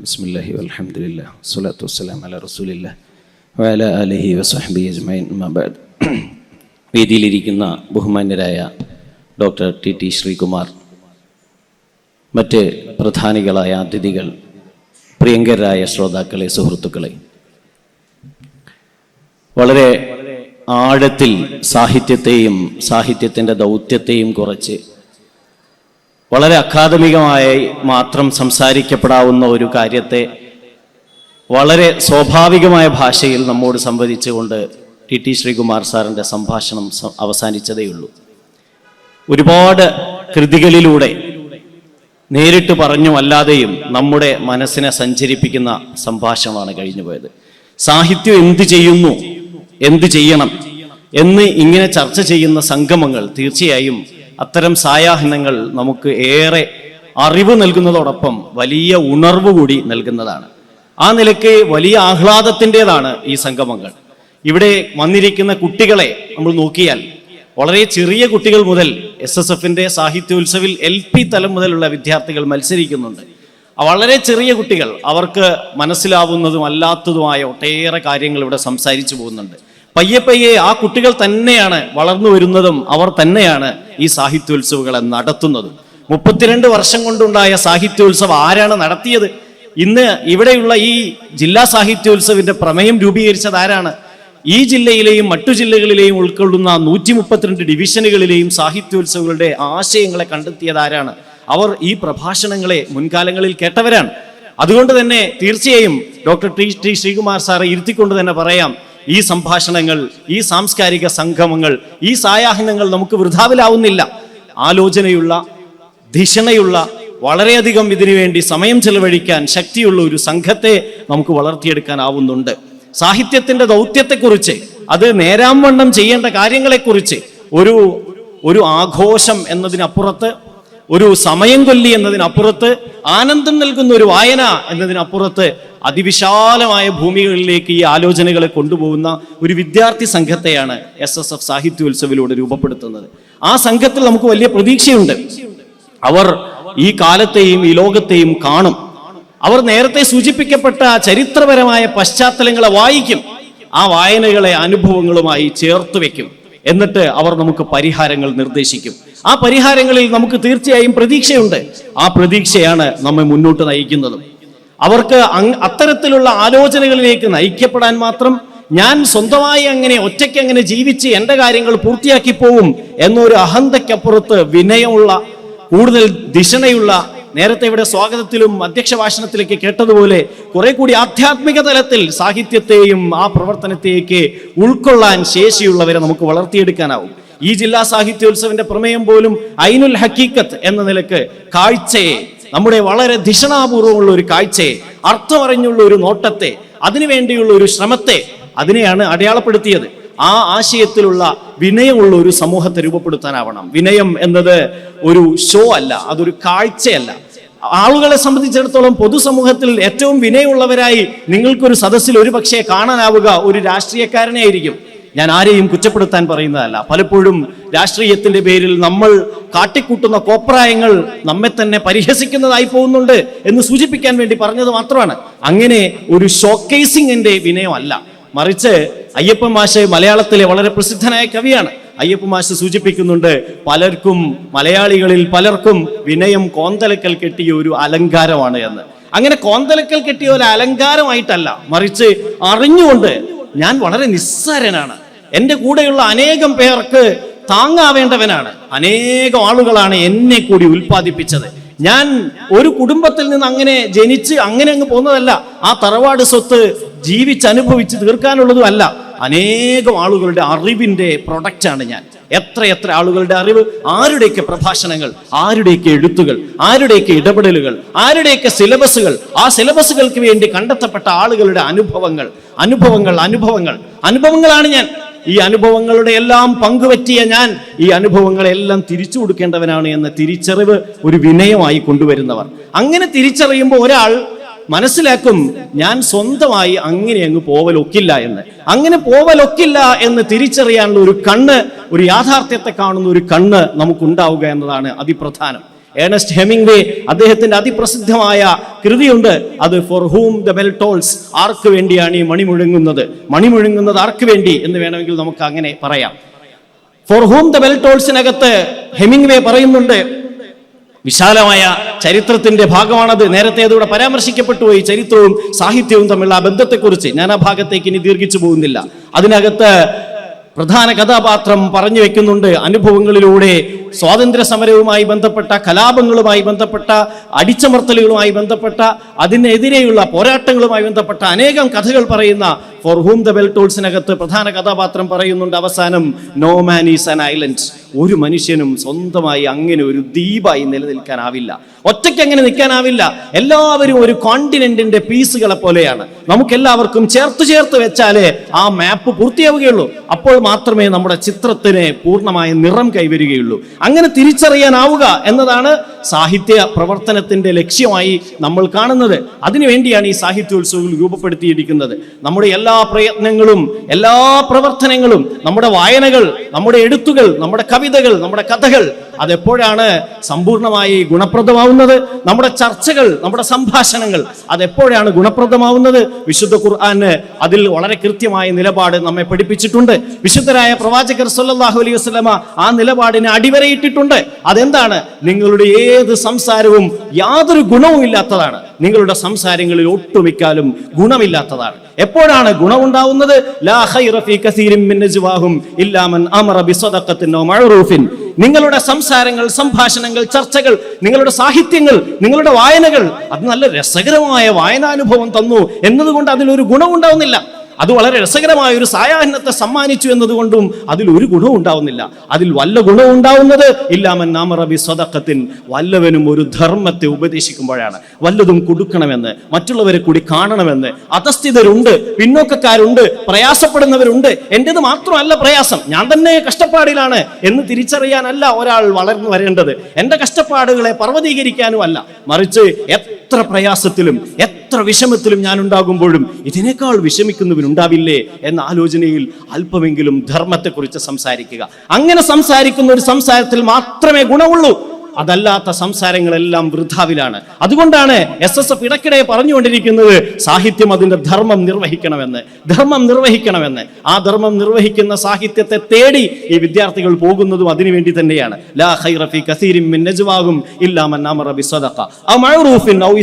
ബിസ്മില്ലാഹി അലഹമുല്ല സ്വലാത്തു വസ്സലാം അല റസൂലില്ല വയല അലഹി വസഹബി അജ്മൈൻ മബാദ് വേദിയിലിരിക്കുന്ന ബഹുമാന്യരായ ഡോക്ടർ ടി ടി ശ്രീകുമാർ മറ്റ് പ്രധാനികളായ അതിഥികൾ പ്രിയങ്കരായ ശ്രോതാക്കളെ സുഹൃത്തുക്കളെ. വളരെ ആഴത്തിൽ സാഹിത്യത്തെയും സാഹിത്യത്തിന്റെ ദൗത്യത്തെയും കുറച്ച് വളരെ അക്കാദമികമായി മാത്രം സംസാരിക്കപ്പെടാവുന്ന ഒരു കാര്യത്തെ വളരെ സ്വാഭാവികമായ ഭാഷയിൽ നമ്മോട് സംവദിച്ചുകൊണ്ട് ടി ടി ശ്രീകുമാർ സാറിന്റെ സംഭാഷണം അവസാനിച്ചതേയുള്ളൂ ഒരുപാട് കൃതികളിലൂടെ നേരിട്ട് പറഞ്ഞു അല്ലാതെയും നമ്മുടെ മനസ്സിനെ സഞ്ചരിപ്പിക്കുന്ന സംഭാഷണമാണ് കഴിഞ്ഞുപോയത്. സാഹിത്യം എന്ത് ചെയ്യുന്നു എന്ത് ചെയ്യണം എന്ന് ഇങ്ങനെ ചർച്ച ചെയ്യുന്ന സംഗമങ്ങൾ തീർച്ചയായും അത്തരം സായാഹ്നങ്ങൾ നമുക്ക് ഏറെ അറിവ് നൽകുന്നതോടൊപ്പം വലിയ ഉണർവ് കൂടി നൽകുന്നതാണ്. ആ നിലയ്ക്ക് വലിയ ആഹ്ലാദത്തിന്റെതാണ് ഈ സംഗമങ്ങൾ. ഇവിടെ വന്നിരിക്കുന്ന കുട്ടികളെ നമ്മൾ നോക്കിയാൽ വളരെ ചെറിയ കുട്ടികൾ മുതൽ എസ് എസ് എഫിന്റെ സാഹിത്യോത്സവിൽ എൽ പി തലം മുതലുള്ള വിദ്യാർത്ഥികൾ മത്സരിക്കുന്നുണ്ട്. വളരെ ചെറിയ കുട്ടികൾ അവർക്ക് മനസ്സിലാവുന്നതും അല്ലാത്തതുമായ ഒട്ടേറെ കാര്യങ്ങൾ ഇവിടെ സംസാരിച്ചു പോകുന്നുണ്ട്. പയ്യെ പയ്യെ ആ കുട്ടികൾ തന്നെയാണ് വളർന്നു വരുന്നതും അവർ തന്നെയാണ് ഈ സാഹിത്യോത്സവങ്ങളെ നടത്തുന്നത്. മുപ്പത്തിരണ്ട് വർഷം കൊണ്ടുണ്ടായ സാഹിത്യോത്സവം ആരാണ് നടത്തിയത്? ഇന്ന് ഇവിടെയുള്ള ഈ ജില്ലാ സാഹിത്യോത്സവിന്റെ പ്രമേയം രൂപീകരിച്ചത് ആരാണ്? ഈ ജില്ലയിലെയും മറ്റു ജില്ലകളിലെയും ഉൾക്കൊള്ളുന്ന നൂറ്റി മുപ്പത്തിരണ്ട് ഡിവിഷനുകളിലെയും സാഹിത്യോത്സവങ്ങളുടെ ആശയങ്ങളെ കണ്ടെത്തിയത് ആരാണ്? അവർ ഈ പ്രഭാഷണങ്ങളെ മുൻകാലങ്ങളിൽ കേട്ടവരാണ്. അതുകൊണ്ട് തന്നെ തീർച്ചയായും ഡോക്ടർ ടി ശ്രീകുമാർ സാറെ ഇരുത്തിക്കൊണ്ട് തന്നെ പറയാം ഈ സംഭാഷണങ്ങൾ ഈ സാംസ്കാരിക സംഗമങ്ങൾ ഈ സായാഹ്നങ്ങൾ നമുക്ക് വൃഥാവിലാവുന്നില്ല. ആലോചനയുള്ള ധിഷണയുള്ള വളരെയധികം ഇതിനു വേണ്ടി സമയം ചെലവഴിക്കാൻ ശക്തിയുള്ള ഒരു സംഘത്തെ നമുക്ക് വളർത്തിയെടുക്കാനാവുന്നുണ്ട്. സാഹിത്യത്തിന്റെ ദൗത്യത്തെക്കുറിച്ച് അത് നേരാംവണ്ണം ചെയ്യേണ്ട കാര്യങ്ങളെക്കുറിച്ച് ഒരു ഒരു ആഘോഷം എന്നതിനപ്പുറത്ത് ഒരു സമയം കൊല്ലി എന്നതിനപ്പുറത്ത് ആനന്ദം നൽകുന്ന ഒരു വായന എന്നതിനപ്പുറത്ത് അതിവിശാലമായ ഭൂമികളിലേക്ക് ഈ ആലോചനകളെ കൊണ്ടുപോകുന്ന ഒരു വിദ്യാർത്ഥി സംഘത്തെയാണ് എസ് എസ് എഫ് സാഹിത്യോത്സവിലൂടെ രൂപപ്പെടുത്തുന്നത്. ആ സംഘത്തിൽ നമുക്ക് വലിയ പ്രതീക്ഷയുണ്ട്. അവർ ഈ കാലത്തെയും ഈ ലോകത്തെയും കാണും. അവർ നേരത്തെ സൂചിപ്പിക്കപ്പെട്ട ചരിത്രപരമായ പശ്ചാത്തലങ്ങളെ വായിക്കും. ആ വായനകളെ അനുഭവങ്ങളുമായി ചേർത്ത് വെക്കും. എന്നിട്ട് അവർ നമുക്ക് പരിഹാരങ്ങൾ നിർദ്ദേശിക്കും. ആ പരിഹാരങ്ങളിൽ നമുക്ക് തീർച്ചയായും പ്രതീക്ഷയുണ്ട്. ആ പ്രതീക്ഷയാണ് നമ്മെ മുന്നോട്ട് നയിക്കുന്നതും. അവർക്ക് അത്തരത്തിലുള്ള ആലോചനകളിലേക്ക് നയിക്കപ്പെടാൻ മാത്രം ഞാൻ സ്വന്തമായി അങ്ങനെ ഒറ്റയ്ക്ക് അങ്ങനെ ജീവിച്ച് എന്റെ കാര്യങ്ങൾ പൂർത്തിയാക്കി പോവും എന്നൊരു അഹന്തയ്ക്കപ്പുറത്ത് വിനയമുള്ള കൂടുതൽ ദിഷണയുള്ള നേരത്തെ ഇവിടെ സ്വാഗതത്തിലും അധ്യക്ഷ ഭാഷണത്തിലേക്ക് കേട്ടതുപോലെ കുറെ കൂടി ആധ്യാത്മിക തലത്തിൽ സാഹിത്യത്തെയും ആ പ്രവർത്തനത്തെയൊക്കെ ഉൾക്കൊള്ളാൻ ശേഷിയുള്ളവരെ നമുക്ക് വളർത്തിയെടുക്കാനാവും. ഈ ജില്ലാ സാഹിത്യോത്സവന്റെ പ്രമേയം പോലും ഐനുൽ ഹക്കീക്കത്ത് എന്ന നിലയ്ക്ക് കാഴ്ചയെ നമ്മുടെ വളരെ ധിഷണാപൂർവമുള്ള ഒരു കാഴ്ചയെ അർത്ഥമറിഞ്ഞുള്ള ഒരു നോട്ടത്തെ അതിനുവേണ്ടിയുള്ള ഒരു ശ്രമത്തെ അതിനെയാണ് അടയാളപ്പെടുത്തിയത്. ആ ആശയത്തിലുള്ള വിനയമുള്ള ഒരു സമൂഹത്തെ രൂപപ്പെടുത്താനാവണം. വിനയം എന്നത് ഒരു ഷോ അല്ല അതൊരു കാഴ്ചയല്ല. ആളുകളെ സംബന്ധിച്ചിടത്തോളം പൊതുസമൂഹത്തിൽ ഏറ്റവും വിനയമുള്ളവരായി നിങ്ങൾക്കൊരു സദസ്സിൽ ഒരു പക്ഷേ കാണാനാവുക ഒരു രാഷ്ട്രീയക്കാരനെ ആയിരിക്കും ഞാൻ ആരെയും കുറ്റപ്പെടുത്താൻ പറയുന്നതല്ല. പലപ്പോഴും രാഷ്ട്രീയത്തിന്റെ പേരിൽ നമ്മൾ കാട്ടിക്കൂട്ടുന്ന കോപ്രായങ്ങൾ നമ്മെ തന്നെ പരിഹസിക്കുന്നതായി പോകുന്നുണ്ട് എന്ന് സൂചിപ്പിക്കാൻ വേണ്ടി പറഞ്ഞത് മാത്രമാണ്. അങ്ങനെ ഒരു ഷോക്കേസിംഗിന്റെ വിനയമല്ല. മറിച്ച് അയ്യപ്പൻ മാഷ് മലയാളത്തിലെ വളരെ പ്രസിദ്ധനായ കവിയാണ്. അയ്യപ്പ മാഷ് സൂചിപ്പിക്കുന്നുണ്ട് പലർക്കും മലയാളികളിൽ പലർക്കും വിനയം കോന്തലക്കൽ കെട്ടിയ ഒരു അലങ്കാരമാണ് എന്ന്. അങ്ങനെ കോന്തലക്കൽ കെട്ടിയ ഒരു അലങ്കാരമായിട്ടല്ല. മറിച്ച് അറിഞ്ഞുകൊണ്ട് ഞാൻ വളരെ നിസ്സാരനാണ്. എന്റെ കൂടെയുള്ള അനേകം പേർക്ക് താങ്ങാവേണ്ടവനാണ്. അനേകം ആളുകളാണ് എന്നെ കൂടി ഉൽപ്പാദിപ്പിച്ചത്. ഞാൻ ഒരു കുടുംബത്തിൽ നിന്ന് അങ്ങനെ ജനിച്ച് അങ്ങനെ അങ്ങ് പോകുന്നതല്ല. ആ തറവാട് സ്വത്ത് ജീവിച്ചനുഭവിച്ച് തീർക്കാനുള്ളതും അല്ല. അനേകം ആളുകളുടെ അറിവിന്റെ പ്രൊഡക്റ്റാണ് ഞാൻ. എത്ര എത്ര ആളുകളുടെ അറിവ് ആരുടെയൊക്കെ പ്രഭാഷണങ്ങൾ ആരുടെയൊക്കെ എഴുത്തുകൾ ആരുടെയൊക്കെ ഇടപെടലുകൾ ആരുടെയൊക്കെ സിലബസുകൾ ആ സിലബസുകൾക്ക് വേണ്ടി കണ്ടെത്തപ്പെട്ട ആളുകളുടെ അനുഭവങ്ങൾ അനുഭവങ്ങൾ അനുഭവങ്ങൾ അനുഭവങ്ങളാണ് ഞാൻ. ഈ അനുഭവങ്ങളുടെ എല്ലാം പങ്കുപറ്റിയ ഞാൻ ഈ അനുഭവങ്ങളെല്ലാം തിരിച്ചു കൊടുക്കേണ്ടവനാണ് എന്ന തിരിച്ചറിവ് ഒരു വിനയമായി കൊണ്ടുവരുന്നവർ. അങ്ങനെ തിരിച്ചറിയുമ്പോൾ ഒരാൾ മനസ്സിലാക്കും ഞാൻ സ്വന്തമായി അങ്ങനെ അങ്ങ് പോവലൊക്കില്ല എന്ന്. അങ്ങനെ പോവലൊക്കില്ല എന്ന് തിരിച്ചറിയാനുള്ള ഒരു കണ്ണ് ഒരു യാഥാർത്ഥ്യത്തെ കാണുന്ന ഒരു കണ്ണ് നമുക്കുണ്ടാവുക എന്നതാണ് അതിപ്രധാനം. ഏണസ്റ്റ് ഹെമിംഗ്വേ അദ്ദേഹത്തിന്റെ അതിപ്രസിദ്ധമായ കൃതിയുണ്ട്. അത് for whom the bell tolls ആർക്ക് വേണ്ടിയാണ് ഈ മണി മുഴങ്ങുന്നത്? മണി മുഴങ്ങുന്നത് ആർക്ക് വേണ്ടി എന്ന് വേണമെങ്കിൽ നമുക്ക് അങ്ങനെ പറയാം. ഫോർ ഹൂം ദ ബെൽ ടോൾസിനകത്ത് ഹെമിംഗ്വേ പറയുന്നുണ്ട്. വിശാലമായ ചരിത്രത്തിന്റെ ഭാഗമാണത്. നേരത്തെ അതിവിടെ പരാമർശിക്കപ്പെട്ടു ഈ ചരിത്രവും സാഹിത്യവും തമ്മിലുള്ള ആ ബന്ധത്തെക്കുറിച്ച്. ഞാൻ ആ ഭാഗത്തേക്ക് ഇനി ദീർഘിച്ചു പോകുന്നില്ല. അതിനകത്ത് പ്രധാന കഥാപാത്രം പറഞ്ഞു വെക്കുന്നുണ്ട്. അനുഭവങ്ങളിലൂടെ സ്വാതന്ത്ര്യ സമരവുമായി ബന്ധപ്പെട്ട കലാപങ്ങളുമായി ബന്ധപ്പെട്ട അടിച്ചമർത്തലുകളുമായി ബന്ധപ്പെട്ട അതിനെതിരെയുള്ള പോരാട്ടങ്ങളുമായി ബന്ധപ്പെട്ട അനേകം കഥകൾ പറയുന്ന ഫോർ ഹൂം ദ ബെൽ ടോൾസിനകത്ത് പ്രധാന കഥാപാത്രം പറയുന്നുണ്ട് അവസാനം no man is an island ഒരു മനുഷ്യനും സ്വന്തമായി അങ്ങനെ ഒരു ദ്വീപായി നിലനിൽക്കാനാവില്ല. ഒറ്റയ്ക്ക് അങ്ങനെ നിൽക്കാനാവില്ല. എല്ലാവരും ഒരു കോണ്ടിനെന്റിന്റെ പീസുകളെ പോലെയാണ്. നമുക്കെല്ലാവർക്കും ചേർത്ത് ചേർത്ത് വെച്ചാലേ ആ മാപ്പ് പൂർത്തിയാവുകയുള്ളൂ. അപ്പോൾ മാത്രമേ നമ്മുടെ ചിത്രത്തിന് പൂർണമായ നിറം കൈവരികയുള്ളൂ. അങ്ങനെ തിരിച്ചറിയാനാവുക എന്നതാണ് സാഹിത്യ പ്രവർത്തനത്തിന്റെ ലക്ഷ്യമായി നമ്മൾ കാണുന്നത്. അതിനുവേണ്ടിയാണ് ഈ സാഹിത്യോത്സവങ്ങൾ രൂപപ്പെടുത്തിയിരിക്കുന്നത്. നമ്മുടെ എല്ലാ പ്രയത്നങ്ങളും എല്ലാ പ്രവർത്തനങ്ങളും നമ്മുടെ വായനകൾ നമ്മുടെ എഴുത്തുകൾ നമ്മുടെ കവിതകൾ നമ്മുടെ കഥകൾ അതെപ്പോഴാണ് സമ്പൂർണമായി ഗുണപ്രദമാവുന്നത്? നമ്മുടെ ചർച്ചകൾ നമ്മുടെ സംഭാഷണങ്ങൾ അതെപ്പോഴാണ് ഗുണപ്രദമാവുന്നത്? വിശുദ്ധ ഖുർആാന് അതിൽ വളരെ കൃത്യമായ നിലപാട് നമ്മെ പഠിപ്പിച്ചിട്ടുണ്ട്. വിശുദ്ധരായ പ്രവാചകർ സല്ലാഹു അലൈഹി വസല്ലമ ആ നിലപാടിനെ അടിവരയിട്ടിട്ടുണ്ട്. അതെന്താണ്? നിങ്ങളുടെ ഏത് സംസാരവും യാതൊരു ഗുണവും ഇല്ലാത്തതാണ്. നിങ്ങളുടെ സംസാരങ്ങളിൽ ഒട്ടുമിക്കാലും ഗുണമില്ലാത്തതാണ്. എപ്പോഴാണ് ഗുണമുണ്ടാവുന്നത്? ലാ ഫീ കസീരിൻ മിൻ ഇല്ലാ മൻ അമറ നിങ്ങളുടെ സംസാരങ്ങൾ സംഭാഷണങ്ങൾ ചർച്ചകൾ നിങ്ങളുടെ സാഹിത്യങ്ങൾ നിങ്ങളുടെ വായനകൾ അത് നല്ല രസകരമായ വായനാനുഭവം തന്നു എന്നതുകൊണ്ട് അതിലൊരു ഗുണമുണ്ടാവുന്നില്ല. അത് വളരെ രസകരമായ ഒരു സായാഹ്നത്തെ സമ്മാനിച്ചു എന്നതുകൊണ്ടും അതിൽ ഒരു ഗുണവും ഉണ്ടാവുന്നില്ല. അതിൽ വല്ല ഗുണവും ഉണ്ടാവുന്നത് ഇല്ലാമൻ നാമറബി സ്വതക്കത്തിൻ വല്ലവനും ഒരു ധർമ്മത്തെ ഉപദേശിക്കുമ്പോഴാണ്. വല്ലതും കൊടുക്കണമെന്ന് മറ്റുള്ളവരെ കൂടി കാണണമെന്ന്. അധസ്ഥിതരുണ്ട് പിന്നോക്കക്കാരുണ്ട് പ്രയാസപ്പെടുന്നവരുണ്ട്. എന്റെത് മാത്രമല്ല പ്രയാസം. ഞാൻ തന്നെ കഷ്ടപ്പാടിലാണ് എന്ന് തിരിച്ചറിയാനല്ല ഒരാൾ വളർന്നു വരേണ്ടത്. എന്റെ കഷ്ടപ്പാടുകളെ പർവതീകരിക്കാനും അല്ല മറിച്ച് എത്ര പ്രയാസത്തിലും എത്ര വിഷമത്തിലും ഞാൻ ഉണ്ടാകുമ്പോഴും ഇതിനേക്കാൾ വിഷമിക്കുന്നവരുണ്ടാവില്ലേ എന്ന ആലോചനയിൽ അല്പമെങ്കിലും ധർമ്മത്തെക്കുറിച്ച് സംസാരിക്കുക. അങ്ങനെ സംസാരിക്കുന്ന ഒരു സംസാരത്തിൽ മാത്രമേ ഗുണമുള്ളൂ. അതല്ലാത്ത സംസാരങ്ങളെല്ലാം വൃഥാവിലാണ്. അതുകൊണ്ടാണ് എസ് എസ് എഫ് ഇടയ്ക്കിടെ പറഞ്ഞുകൊണ്ടിരിക്കുന്നത് സാഹിത്യം അതിന്റെ ധർമ്മം നിർവഹിക്കണമെന്ന് ധർമ്മം നിർവഹിക്കണമെന്ന്. ആ ധർമ്മം നിർവഹിക്കുന്ന സാഹിത്യത്തെ തേടി ഈ വിദ്യാർത്ഥികൾ പോകുന്നതും അതിനുവേണ്ടി തന്നെയാണ്. ലാ അമറ ഔ മഅറൂഫിൻ ഔ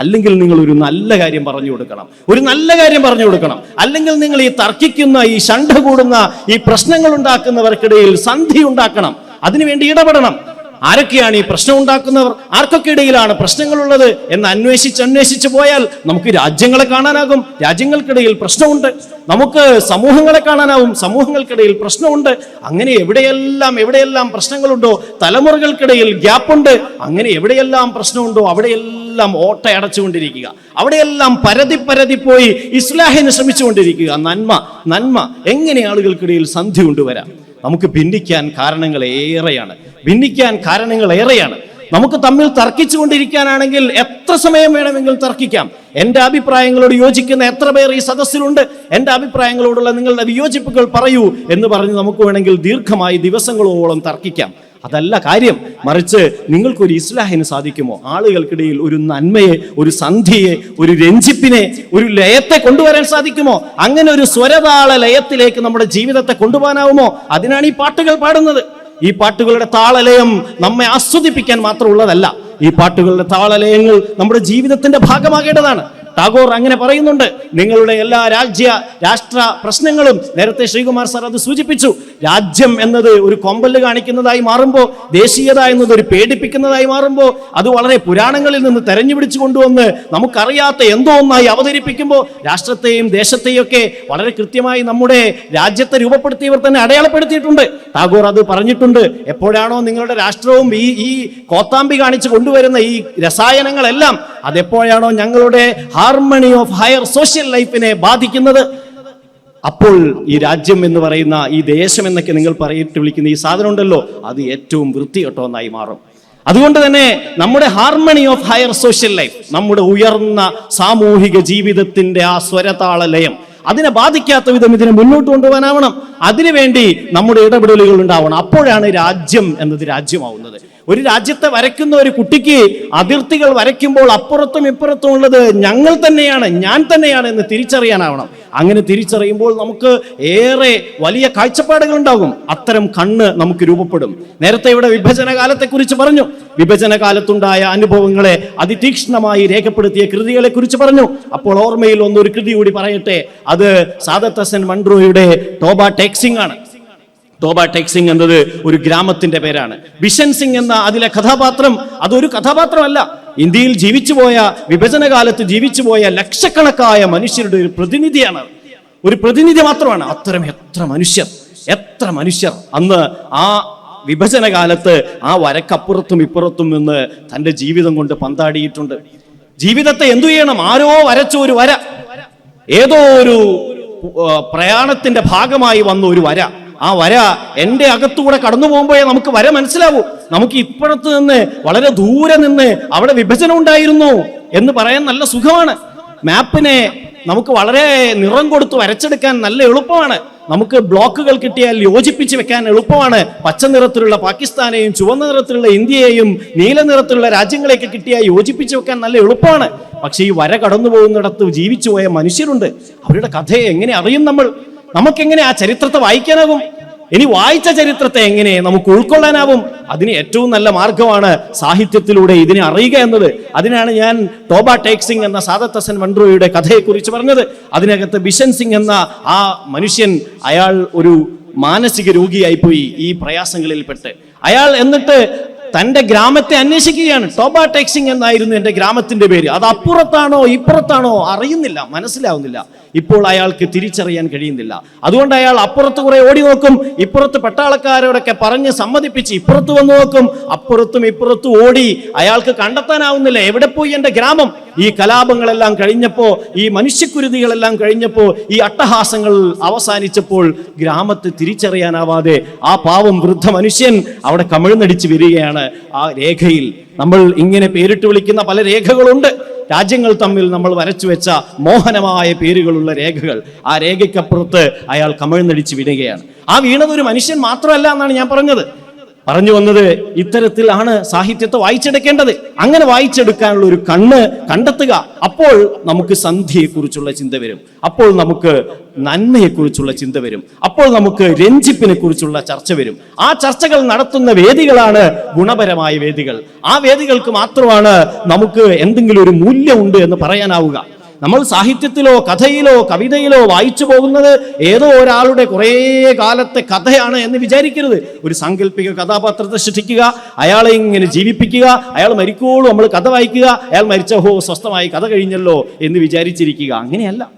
അല്ലെങ്കിൽ നിങ്ങൾ ഒരു നല്ല കാര്യം പറഞ്ഞു കൊടുക്കണം. ഒരു നല്ല കാര്യം പറഞ്ഞു കൊടുക്കണം. അല്ലെങ്കിൽ നിങ്ങൾ ഈ തർക്കിക്കുന്ന ഈ ഷണ്ട കൂടുന്ന ഈ പ്രശ്നങ്ങൾ ഉണ്ടാക്കുന്നവർക്കിടയിൽ സന്ധി ഉണ്ടാക്കണം. അതിനുവേണ്ടി ഇടപെടണം. ആരൊക്കെയാണ് ഈ പ്രശ്നം ഉണ്ടാക്കുന്നവർ? ആർക്കൊക്കെ ഇടയിലാണ് പ്രശ്നങ്ങളുള്ളത്? എന്ന് അന്വേഷിച്ച് അന്വേഷിച്ച് പോയാൽ നമുക്ക് രാജ്യങ്ങളെ കാണാനാകും. രാജ്യങ്ങൾക്കിടയിൽ പ്രശ്നമുണ്ട്. നമുക്ക് സമൂഹങ്ങളെ കാണാനാവും. സമൂഹങ്ങൾക്കിടയിൽ പ്രശ്നമുണ്ട്. അങ്ങനെ എവിടെയെല്ലാം എവിടെയെല്ലാം പ്രശ്നങ്ങളുണ്ടോ? തലമുറകൾക്കിടയിൽ ഗ്യാപ്പുണ്ട്. അങ്ങനെ എവിടെയെല്ലാം പ്രശ്നമുണ്ടോ? അവിടെയെല്ലാം ഓട്ട അടച്ചുകൊണ്ടിരിക്കുക. അവിടെയെല്ലാം പരതി പരതി പോയി ഇസ്ലാഹിന് ശ്രമിച്ചുകൊണ്ടിരിക്കുക. നന്മ നന്മ. എങ്ങനെ ആളുകൾക്കിടയിൽ സന്ധി കൊണ്ടുവരാം? നമുക്ക് ഭിന്നിക്കാൻ കാരണങ്ങൾ ഏറെയാണ്. ഭിന്നിക്കാൻ കാരണങ്ങൾ ഏറെയാണ്. നമുക്ക് തമ്മിൽ തർക്കിച്ചുകൊണ്ടിരിക്കാനാണെങ്കിൽ എത്ര സമയം വേണമെങ്കിലും തർക്കിക്കാം. എന്റെ അഭിപ്രായങ്ങളോട് യോജിക്കുന്ന എത്ര പേർ ഈ സദസ്സിലുണ്ട്? എന്റെ അഭിപ്രായങ്ങളോടുള്ള നിങ്ങളുടെ വിയോജിപ്പുകൾ പറയൂ എന്ന് പറഞ്ഞ് നമുക്ക് വേണമെങ്കിൽ ദീർഘമായി ദിവസങ്ങളോളം തർക്കിക്കാം. അതല്ല കാര്യം മറിച്ച് നിങ്ങൾക്കൊരു ഇസ്ലാഹിന് സാധിക്കുമോ? ആളുകൾക്കിടയിൽ ഒരു നന്മയെ ഒരു സന്ധിയെ ഒരു രഞ്ജിപ്പിനെ ഒരു ലയത്തെ കൊണ്ടുവരാൻ സാധിക്കുമോ? അങ്ങനെ ഒരു സ്വരതാള ലയത്തിലേക്ക് നമ്മുടെ ജീവിതത്തെ കൊണ്ടുപോകാനാവുമോ? അതിനാണ് ഈ പാട്ടുകൾ പാടുന്നത്. ഈ പാട്ടുകളുടെ താളലയം നമ്മെ ആസ്വദിപ്പിക്കാൻ മാത്രമുള്ളതല്ല. ഈ പാട്ടുകളുടെ താളലയങ്ങൾ നമ്മുടെ ജീവിതത്തിന്റെ ഭാഗമാകേണ്ടതാണ്. ടാഗോർ അങ്ങനെ പറയുന്നുണ്ട്. നിങ്ങളുടെ എല്ലാ രാജ്യ രാഷ്ട്ര പ്രശ്നങ്ങളും നേരത്തെ ശ്രീകുമാർ സാർ അത് സൂചിപ്പിച്ചു. രാജ്യം എന്നത് ഒരു കൊമ്പൽ കാണിക്കുന്നതായി മാറുമ്പോൾ ദേശീയത എന്നത് ഒരു പേടിപ്പിക്കുന്നതായി മാറുമ്പോൾ അത് വളരെ പുരാണങ്ങളിൽ നിന്ന് തെരഞ്ഞു പിടിച്ചു കൊണ്ടുവന്ന് നമുക്കറിയാത്ത എന്തോ ഒന്നായി അവതരിപ്പിക്കുമ്പോൾ രാഷ്ട്രത്തെയും ദേശത്തെയും ഒക്കെ വളരെ കൃത്യമായി നമ്മുടെ രാജ്യത്തെ രൂപപ്പെടുത്തിയവർ തന്നെ അടയാളപ്പെടുത്തിയിട്ടുണ്ട്. ടാഗോർ അത് പറഞ്ഞിട്ടുണ്ട്. എപ്പോഴാണോ നിങ്ങളുടെ രാഷ്ട്രവും ഈ ഈ കോത്താമ്പി കാണിച്ച് കൊണ്ടുവരുന്ന ഈ രസായനങ്ങളെല്ലാം അതെപ്പോഴാണോ ഞങ്ങളുടെ ഹാർമണി ഓഫ് ഹയർ സോഷ്യൽ ലൈഫിനെ ബാധിക്കുന്നത്. അപ്പോൾ ഈ രാജ്യം എന്ന് പറയുന്ന ഈ ദേശം എന്നൊക്കെ നിങ്ങൾ പറയിട്ട് വിളിക്കുന്ന ഈ സാധനം ഉണ്ടല്ലോ അത് ഏറ്റവും വൃത്തികെട്ട ഒന്നായി മാറും. അതുകൊണ്ട് തന്നെ നമ്മുടെ harmony of higher social life നമ്മുടെ ഉയർന്ന സാമൂഹിക ജീവിതത്തിന്റെ ആ സ്വരതാള ലയം അതിനെ ബാധിക്കാത്ത വിധം ഇതിനെ മുന്നോട്ട് കൊണ്ടുപോകാനാവണം. അതിനുവേണ്ടി നമ്മുടെ ഇടപെടലുകൾ ഉണ്ടാവണം. അപ്പോഴാണ് രാജ്യം എന്നത് രാജ്യമാവുന്നത്. ഒരു രാജ്യത്തെ വരയ്ക്കുന്ന ഒരു കുട്ടിക്ക് അതിർത്തികൾ വരയ്ക്കുമ്പോൾ അപ്പുറത്തും ഇപ്പുറത്തും ഉള്ളത് ഞങ്ങൾ തന്നെയാണ് ഞാൻ തന്നെയാണ് എന്ന് തിരിച്ചറിയാനാവണം. അങ്ങനെ തിരിച്ചറിയുമ്പോൾ നമുക്ക് ഏറെ വലിയ കാഴ്ചപ്പാടുകൾ ഉണ്ടാകും. അത്തരം കണ്ണ് നമുക്ക് രൂപപ്പെടും. നേരത്തെ ഇവിടെ വിഭജന കാലത്തെക്കുറിച്ച് പറഞ്ഞു. വിഭജന കാലത്തുണ്ടായ അനുഭവങ്ങളെ അതിതീക്ഷ്ണമായി രേഖപ്പെടുത്തിയ കൃതികളെ കുറിച്ച് പറഞ്ഞു. അപ്പോൾ ഓർമ്മയിൽ ഒന്നൊരു കൃതി കൂടി പറയട്ടെ. അത് സാദത്തസൻ മൺട്രോയുടെ ടോബ ടേക്സിംഗ് ആണ്. തോബ ടെക് സിംഗ് എന്നത് ഒരു ഗ്രാമത്തിന്റെ പേരാണ്. ബിഷൻ സിംഗ് എന്ന അതിലെ കഥാപാത്രം അതൊരു കഥാപാത്രമല്ല. ഇന്ത്യയിൽ ജീവിച്ചുപോയ വിഭജന കാലത്ത് ജീവിച്ചുപോയ ലക്ഷക്കണക്കായ മനുഷ്യരുടെ ഒരു പ്രതിനിധിയാണ് ഒരു പ്രതിനിധി മാത്രമാണ്. അത്തരം എത്ര മനുഷ്യർ എത്ര മനുഷ്യർ. അന്ന് ആ വിഭജന കാലത്ത് ആ വരക്കപ്പുറത്തും ഇപ്പുറത്തും നിന്ന് തന്റെ ജീവിതം കൊണ്ട് പന്താടിയിട്ടുണ്ട്. ജീവിതത്തെ എന്തു ചെയ്യണം? ആരോ വരച്ച ഒരു വര. ഏതോ ഒരു പ്രയാണത്തിന്റെ ഭാഗമായി വന്ന ഒരു വര. ആ വര എന്റെ അകത്തൂടെ കടന്നു പോകുമ്പോഴേ നമുക്ക് വര മനസ്സിലാവൂ. നമുക്ക് ഇപ്പുറത്ത് നിന്ന് വളരെ ദൂരെ നിന്ന് അവിടെ വിഭജനം ഉണ്ടായിരുന്നു എന്ന് പറയാൻ നല്ല സുഖമാണ്. മാപ്പിനെ നമുക്ക് വളരെ നിറം കൊടുത്ത് വരച്ചെടുക്കാൻ നല്ല എളുപ്പമാണ്. നമുക്ക് ബ്ലോക്കുകൾ കിട്ടിയാൽ യോജിപ്പിച്ച് വെക്കാൻ എളുപ്പമാണ്. പച്ച നിറത്തിലുള്ള പാകിസ്ഥാനെയും ചുവന്ന നിറത്തിലുള്ള ഇന്ത്യയെയും നീല നിറത്തിലുള്ള രാജ്യങ്ങളെയൊക്കെ കിട്ടിയാൽ യോജിപ്പിച്ച് വെക്കാൻ നല്ല എളുപ്പമാണ്. പക്ഷേ ഈ വര കടന്നു പോകുന്നിടത്ത് ജീവിച്ചു പോയ മനുഷ്യരുണ്ട്. അവരുടെ കഥയെ എങ്ങനെ അറിയും നമ്മൾ? നമുക്കെങ്ങനെ ആ ചരിത്രത്തെ വായിക്കാനാകും? ഇനി വായിച്ച ചരിത്രത്തെ എങ്ങനെ നമുക്ക് ഉൾക്കൊള്ളാനാവും? അതിന് ഏറ്റവും നല്ല മാർഗമാണ് സാഹിത്യത്തിലൂടെ ഇതിനെ അറിയുക എന്നത്. അതിനാണ് ഞാൻ ടോബ ടേക് സിംഗ് എന്ന സാദത്ത് ഹസൻ കഥയെക്കുറിച്ച് പറഞ്ഞത്. അതിനകത്ത് ബിഷൻ സിംഗ് എന്ന ആ മനുഷ്യൻ അയാൾ ഒരു മാനസിക രോഗിയായിപ്പോയി ഈ പ്രയാസങ്ങളിൽപ്പെട്ട്. അയാൾ എന്നിട്ട് തന്റെ ഗ്രാമത്തെ അന്വേഷിക്കുകയാണ്. ടോബ ടെക്സിങ് എന്നായിരുന്നു എന്റെ ഗ്രാമത്തിന്റെ പേര്. അത് അപ്പുറത്താണോ ഇപ്പുറത്താണോ അറിയുന്നില്ല മനസ്സിലാവുന്നില്ല. ഇപ്പോൾ അയാൾക്ക് തിരിച്ചറിയാൻ കഴിയുന്നില്ല. അതുകൊണ്ട് അയാൾ അപ്പുറത്ത് കുറെ ഓടി നോക്കും ഇപ്പുറത്ത് പട്ടാളക്കാരോടൊക്കെ പറഞ്ഞ് സമ്മതിപ്പിച്ച് ഇപ്പുറത്ത് വന്ന് നോക്കും. അപ്പുറത്തും ഇപ്പുറത്തും ഓടി അയാൾക്ക് കണ്ടെത്താനാവുന്നില്ല. എവിടെ പോയി എന്റെ ഗ്രാമം? ഈ കലാപങ്ങളെല്ലാം കഴിഞ്ഞപ്പോൾ ഈ മനുഷ്യക്കുരുതികളെല്ലാം കഴിഞ്ഞപ്പോൾ ഈ അട്ടഹാസങ്ങൾ അവസാനിച്ചപ്പോൾ ഗ്രാമത്തെ തിരിച്ചറിയാനാവാതെ ആ പാവം വൃദ്ധ മനുഷ്യൻ അവിടെ കമിഴ്ന്നടിച്ച് വരികയാണ്. ആ രേഖയിൽ നമ്മൾ ഇങ്ങനെ പേരിട്ട് വിളിക്കുന്ന പല രേഖകളുണ്ട്. രാജ്യങ്ങൾ തമ്മിൽ നമ്മൾ വരച്ചു വെച്ച മോഹനമായ പേരുകളുള്ള രേഖകൾ ആ രേഖയ്ക്കപ്പുറത്ത് അയാൾ കമഴ്ന്നടിച്ച് വീഴുകയാണ് ആ വീണത് ഒരു മനുഷ്യൻ മാത്രമല്ല എന്നാണ് ഞാൻ പറഞ്ഞത്. പറഞ്ഞു വന്നത് ഇത്തരത്തിലാണ് സാഹിത്യത്തെ വായിച്ചെടുക്കേണ്ടത്. അങ്ങനെ വായിച്ചെടുക്കാനുള്ള ഒരു കണ്ണ് കണ്ടെത്തുക. അപ്പോൾ നമുക്ക് സന്ധ്യയെക്കുറിച്ചുള്ള ചിന്ത വരും. അപ്പോൾ നമുക്ക് നന്മയെക്കുറിച്ചുള്ള ചിന്ത വരും. അപ്പോൾ നമുക്ക് രഞ്ജിപ്പിനെ കുറിച്ചുള്ള ചർച്ച വരും. ആ ചർച്ചകൾ നടത്തുന്ന വേദികളാണ് ഗുണപരമായ വേദികൾ. ആ വേദികൾക്ക് മാത്രമാണ് നമുക്ക് എന്തെങ്കിലും ഒരു മൂല്യമുണ്ട് എന്ന് പറയാനാവുക. നമ്മൾ സാഹിത്യത്തിലോ കഥയിലോ കവിതയിലോ വായിച്ചു പോകുന്നത് ഏതോ ഒരാളുടെ കുറേ കാലത്തെ കഥയാണ് എന്ന് വിചാരിക്കരുത്. ഒരു സാങ്കല്പിക കഥാപാത്രത്തെ സൃഷ്ടിക്കുക അയാളെ ഇങ്ങനെ ജീവിപ്പിക്കുക അയാൾ മരിക്കോളും നമ്മൾ കഥ വായിക്കുക അയാൾ മരിച്ച ഹോ സ്വസ്ഥമായി കഥ കഴിഞ്ഞല്ലോ എന്ന് വിചാരിച്ചിരിക്കുക. അങ്ങനെയല്ല.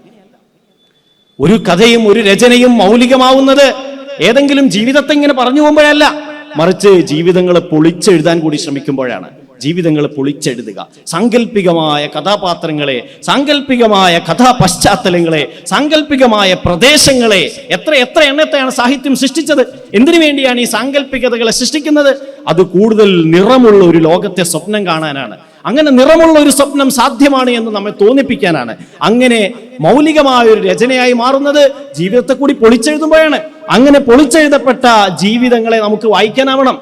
ഒരു കഥയും ഒരു രചനയും മൗലികമാവുന്നത് ഏതെങ്കിലും ജീവിതത്തെ ഇങ്ങനെ പറഞ്ഞു പോകുമ്പോഴല്ല മറിച്ച് ജീവിതങ്ങളെ പൊളിച്ചെഴുതാൻ കൂടി ശ്രമിക്കുമ്പോഴാണ്. ജീവിതങ്ങളെ പൊളിച്ചെഴുതുക. സാങ്കല്പികമായ കഥാപാത്രങ്ങളെ സാങ്കല്പികമായ കഥാപശ്ചാത്തലങ്ങളെ സാങ്കല്പികമായ പ്രദേശങ്ങളെ എത്ര എത്ര എണ്ണത്തെയാണ് സാഹിത്യം സൃഷ്ടിച്ചത്? എന്തിനു വേണ്ടിയാണ് ഈ സാങ്കല്പികതകളെ സൃഷ്ടിക്കുന്നത്? അത് കൂടുതൽ നിറമുള്ള ഒരു ലോകത്തെ സ്വപ്നം കാണാനാണ്. അങ്ങനെ നിറമുള്ള ഒരു സ്വപ്നം സാധ്യമാണ് എന്ന് നമ്മെ തോന്നിപ്പിക്കാനാണ്. അങ്ങനെ മൗലികമായ ഒരു രചനയായി മാറുന്നത് ജീവിതത്തെ കൂടി പൊളിച്ചെഴുതുമ്പോഴാണ്. അങ്ങനെ പൊളിച്ചെഴുതപ്പെട്ട ജീവിതങ്ങളെ നമുക്ക് വായിക്കാനാവണം.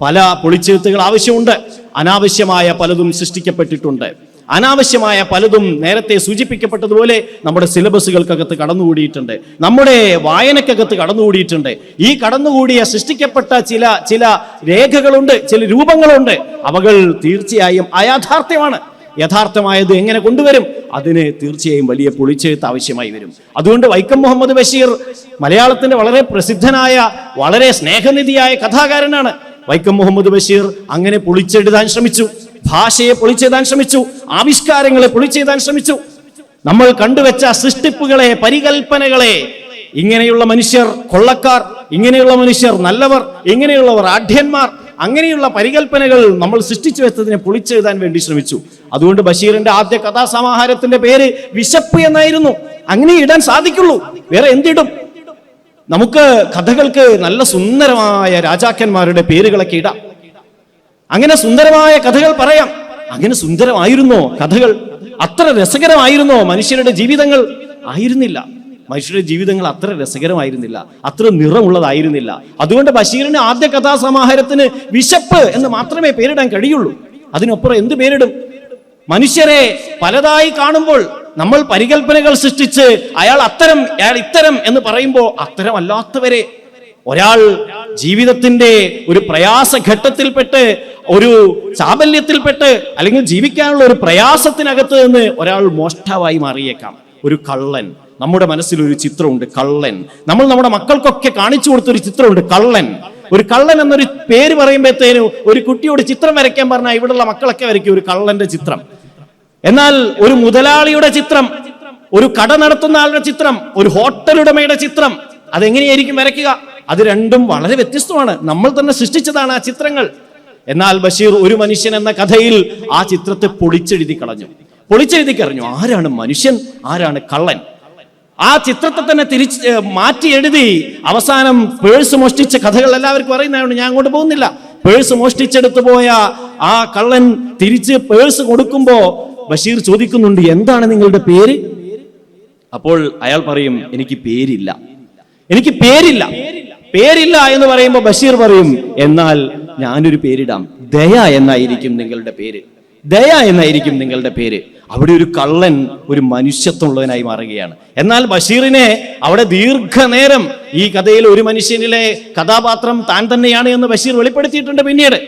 പല പൊളിച്ചെഴുത്തുകൾ ആവശ്യമുണ്ട്. അനാവശ്യമായ പലതും സൃഷ്ടിക്കപ്പെട്ടിട്ടുണ്ട്. അനാവശ്യമായ പലതും നേരത്തെ സൂചിപ്പിക്കപ്പെട്ടതുപോലെ നമ്മുടെ സിലബസുകൾക്കകത്ത് കടന്നുകൂടിയിട്ടുണ്ട്. നമ്മുടെ വായനക്കകത്ത് കടന്നുകൂടിയിട്ടുണ്ട്. ഈ കടന്നുകൂടിയ സൃഷ്ടിക്കപ്പെട്ട ചില ചില രേഖകളുണ്ട് ചില രൂപങ്ങളുണ്ട്. അവകൾ തീർച്ചയായും അയാഥാർത്ഥ്യമാണ്. യഥാർത്ഥമായത് എങ്ങനെ കൊണ്ടുവരും? അതിന് തീർച്ചയായും വലിയ പൊളിച്ചെഴുത്ത് ആവശ്യമായി വരും. അതുകൊണ്ട് വൈക്കം മുഹമ്മദ് ബഷീർ മലയാളത്തിന്റെ വളരെ പ്രസിദ്ധനായ വളരെ സ്നേഹനിധിയായ കഥാകാരനാണ്. വൈക്കം മുഹമ്മദ് ബഷീർ അങ്ങനെ പൊളിച്ചെഴുതാൻ ശ്രമിച്ചു. ഭാഷയെ പൊളിച്ചെഴുതാൻ ശ്രമിച്ചു. ആവിഷ്കാരങ്ങളെ പൊളിച്ചെഴുതാൻ ശ്രമിച്ചു. നമ്മൾ കണ്ടുവച്ച സൃഷ്ടിപ്പുകളെ പരികൽപ്പനകളെ ഇങ്ങനെയുള്ള മനുഷ്യർ കൊള്ളക്കാർ ഇങ്ങനെയുള്ള മനുഷ്യർ നല്ലവർ ഇങ്ങനെയുള്ളവർ ആഢ്യന്മാർ അങ്ങനെയുള്ള പരികൽപ്പനകൾ നമ്മൾ സൃഷ്ടിച്ചു വെച്ചതിനെ പൊളിച്ചെഴുതാൻ വേണ്ടി ശ്രമിച്ചു. അതുകൊണ്ട് ബഷീറിന്റെ ആദ്യ കഥാസമാഹാരത്തിന്റെ പേര് വിശപ്പ് എന്നായിരുന്നു. അങ്ങനെ ഇടാൻ സാധിക്കുള്ളൂ. വേറെ എന്തിടും? നമുക്ക് കഥകൾക്ക് നല്ല സുന്ദരമായ രാജാക്കന്മാരുടെ പേരുകളൊക്കെ ഇടാം. അങ്ങനെ സുന്ദരമായ കഥകൾ പറയാം. അങ്ങനെ സുന്ദരമായിരുന്നോ കഥകൾ? അത്ര രസകരമായിരുന്നോ മനുഷ്യരുടെ ജീവിതങ്ങൾ? ആയിരുന്നില്ല. മനുഷ്യരുടെ ജീവിതങ്ങൾ അത്ര രസകരമായിരുന്നില്ല. അത്ര നിറമുള്ളതായിരുന്നില്ല. അതുകൊണ്ട് ബഷീറിന് ആദ്യ കഥാസമാഹാരത്തിന് വിശപ്പ് എന്ന് മാത്രമേ പേരിടാൻ കഴിയുള്ളൂ. അതിനപ്പുറം എന്ത് പേരിടും? മനുഷ്യരെ പലതായി കാണുമ്പോൾ നമ്മൾ പരികൽപ്പനകൾ സൃഷ്ടിച്ച് അയാൾ അത്തരം അയാൾ ഇത്തരം എന്ന് പറയുമ്പോൾ അത്തരം അല്ലാത്തവരെ ഒരാൾ ജീവിതത്തിന്റെ ഒരു പ്രയാസഘട്ടത്തിൽപ്പെട്ട് ഒരു ചാബല്യത്തിൽപ്പെട്ട് അല്ലെങ്കിൽ ജീവിക്കാനുള്ള ഒരു പ്രയാസത്തിനകത്ത് നിന്ന് ഒരാൾ മോഷ്ടാവായി മാറിയേക്കാം. ഒരു കള്ളൻ. നമ്മുടെ മനസ്സിൽ ഒരു ചിത്രമുണ്ട് കള്ളൻ. നമ്മൾ നമ്മുടെ മക്കൾക്കൊക്കെ കാണിച്ചു കൊടുത്തൊരു ചിത്രമുണ്ട് കള്ളൻ. ഒരു കള്ളൻ എന്നൊരു പേര് പറയുമ്പോഴത്തേനും ഒരു കുട്ടിയോട് ചിത്രം വരയ്ക്കാൻ പറഞ്ഞാൽ ഇവിടെയുള്ള മക്കളൊക്കെ വരയ്ക്കും ഒരു കള്ളന്റെ ചിത്രം. എന്നാൽ ഒരു മുതലാളിയുടെ ചിത്രം ഒരു കട നടത്തുന്ന ആളുടെ ചിത്രം ഒരു ഹോട്ടൽ ഉടമയുടെ ചിത്രം അതെങ്ങനെയായിരിക്കും വരയ്ക്കുക? അത് രണ്ടും വളരെ വ്യത്യസ്തമാണ്. നമ്മൾ തന്നെ സൃഷ്ടിച്ചതാണ് ആ ചിത്രങ്ങൾ. എന്നാൽ ബഷീർ ഒരു മനുഷ്യൻ എന്ന കഥയിൽ ആ ചിത്രത്തെ പൊളിച്ചെഴുതി കളഞ്ഞു. പൊളിച്ചെഴുതി കളഞ്ഞു ആരാണ് മനുഷ്യൻ? ആരാണ് കള്ളൻ? ആ ചിത്രത്തെ തന്നെ തിരിച്ച് മാറ്റി എഴുതി അവസാനം പേഴ്സ് മോഷ്ടിച്ച കഥകൾ എല്ലാവർക്കും അറിയുന്നതാണ് ഞാൻ അങ്ങോട്ട് പോകുന്നില്ല. പേഴ്സ് മോഷ്ടിച്ചെടുത്തു പോയ ആ കള്ളൻ തിരിച്ച് പേഴ്സ് കൊടുക്കുമ്പോ ബഷീർ ചോദിക്കുന്നുണ്ട് എന്താണ് നിങ്ങളുടെ പേര്? അപ്പോൾ അയാൾ പറയും എനിക്ക് പേരില്ല. എനിക്ക് പേരില്ല. പേരില്ല എന്ന് പറയുമ്പോൾ ബഷീർ പറയും എന്നാൽ ഞാനൊരു പേരിടാം. ദയ എന്നായിരിക്കും നിങ്ങളുടെ പേര്. ദയ എന്നായിരിക്കും നിങ്ങളുടെ പേര്. അവിടെ ഒരു കള്ളൻ ഒരു മനുഷ്യത്വമുള്ളവനായി മാറുകയാണ്. എന്നാൽ ബഷീറിനെ അവിടെ ദീർഘനേരം ഈ കഥയിൽ ഒരു മനുഷ്യനിലെ കഥാപാത്രം താൻ തന്നെയാണ് എന്ന് ബഷീർ വെളിപ്പെടുത്തിയിട്ടുണ്ട് പിന്നീട്.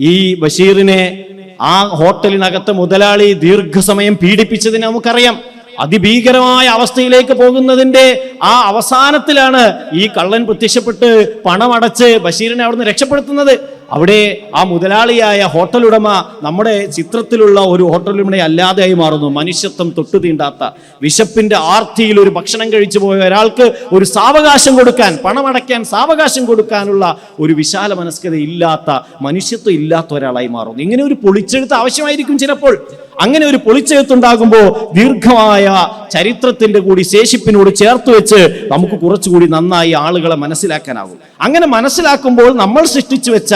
ഈ ബഷീറിനെ ആ ഹോട്ടലിനകത്ത് മുതലാളി ദീർഘസമയം പീഡിപ്പിച്ചതിന് നമുക്കറിയാം. അതിഭീകരമായ അവസ്ഥയിലേക്ക് പോകുന്നതിന്റെ ആ അവസാനത്തിലാണ് ഈ കള്ളൻ പ്രത്യക്ഷപ്പെട്ട് പണമടച്ച് ബഷീറിനെ അവിടുന്ന് രക്ഷപ്പെടുത്തുന്നത്. അവിടെ ആ മുതലാളിയായ ഹോട്ടൽ ഉടമ നമ്മുടെ ചിത്രത്തിലുള്ള ഒരു ഹോട്ടൽ ഉടമ അല്ലാതെയായി മാറുന്നു. മനുഷ്യത്വം തൊട്ടു തീണ്ടാത്ത വിശപ്പിന്റെ ആർത്തിയിൽ ഒരു ഭക്ഷണം കഴിച്ചു പോയ ഒരാൾക്ക് ഒരു സാവകാശം കൊടുക്കാൻ പണമടയ്ക്കാൻ സാവകാശം കൊടുക്കാനുള്ള ഒരു വിശാല മനസ്കത ഇല്ലാത്ത മനുഷ്യത്വം ഇല്ലാത്ത ഒരാളായി മാറുന്നു. ഇങ്ങനെ ഒരു പൊളിച്ചെഴുത്ത് ആവശ്യമായിരിക്കും ചിലപ്പോൾ. അങ്ങനെ ഒരു പൊളിച്ചെഴുത്തുണ്ടാകുമ്പോൾ ദീർഘമായ ചരിത്രത്തിന്റെ കൂടി ശേഷിപ്പിനോട് ചേർത്ത് വെച്ച് നമുക്ക് കുറച്ചുകൂടി നന്നായി ആളുകളെ മനസ്സിലാക്കാനാകും. അങ്ങനെ മനസ്സിലാക്കുമ്പോൾ നമ്മൾ സൃഷ്ടിച്ചു വെച്ച